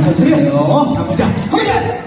써주세요. 어? 가보자. 하자!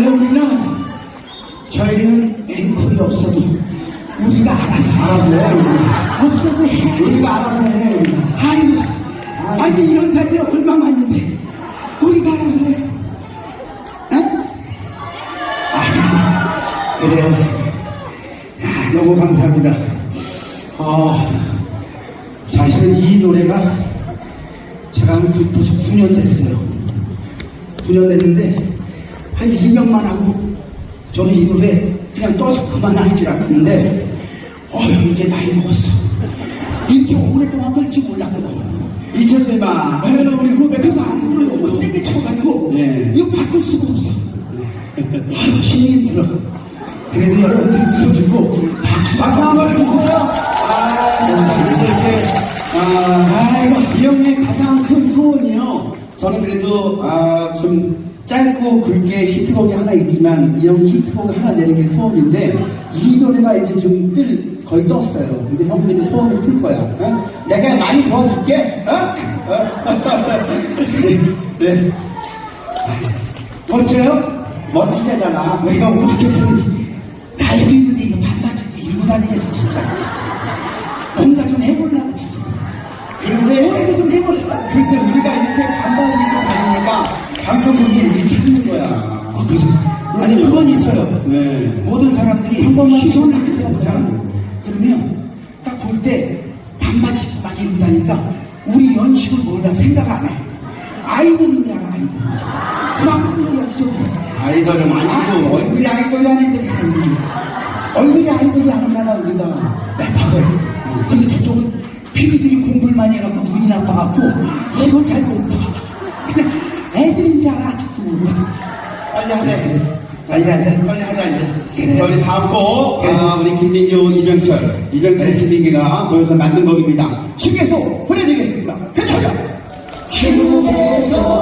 우리는 저희는 앵콜이 없어도 우리가 알아서 알아서 해. 없어도 해. 우리가 알아서 해. 아니, 아니 이런 사람이 얼마나 있는데 우리가 알아서 해. 응? 아, 그래요. 야, 너무 감사합니다. 어, 사실은 이 노래가 제가 한 9년 됐어요. 9년 됐는데, 한 2년만 하고, 저는 이 노래 그냥 떠서 그만할 줄 알았는데, 어휴, 이제 나이 먹었어. 이렇게 오랫동안 끌지 몰랐거든. 잊혀질 마. 왜냐면 우리 후배가 안 부르고 뭐 세게 쳐가지고, 네. 이거 바꿀 수가 없어. 아유, 힘이 들어. 그래도 여러분들이 웃어주고, 박수, 박수 한번 해주세요. 아, 아, 아이고, 이 형의 가장 큰 소원이요. 저는 그래도, 아, 좀 짧고 굵게 히트곡이 하나 있지만, 이 형이 히트곡 하나 내는 게 소원인데, 이 노래가 이제 좀 뜰, 거의 떴어요. 근데 형들이 소원을 풀 거야. 어? 내가 많이 도와줄게, 어? 네. 멋져요? 멋지잖아. 내가 오죽했으면 나이도 있는데 이거 반바지 입고 다니면서 진짜 뭔가 좀 해보려고 진짜 그런데, 노래도 좀 해보려고 근데 우리가 이렇게 반바지 방송 모습을 우리 찾는 거야. 아, 그래서 아니 그건 있어요 네. 모든 사람들이 한 번만 시선을 안 보자. 보잖아. 그러면 딱 볼 때 반바지 막 입고 다니까 우리 연식을 몰라 생각 안 해. 아이돌인 줄 알아, 아이돌. 막 불러 여기서. 아이돌은 아니고 얼굴이 아이돌이 아닌데 얼굴이 아이돌이 아니잖아, 우리가. 랩하고 근데 저쪽은 피디들이 공부를 많이 해갖고 눈이 나빠갖고 이걸 잘못 봐. 빨리 하자 이제. 빨리 하자. 빨리 하자 이제. 네. 자 우리 다음 곡 예. 아, 우리 김민규, 이병철, 이병철, 네. 김민규가 모여서 만든 곡입니다. 네. 휴게소 보내드리겠습니다. 같이 하자. 휴게소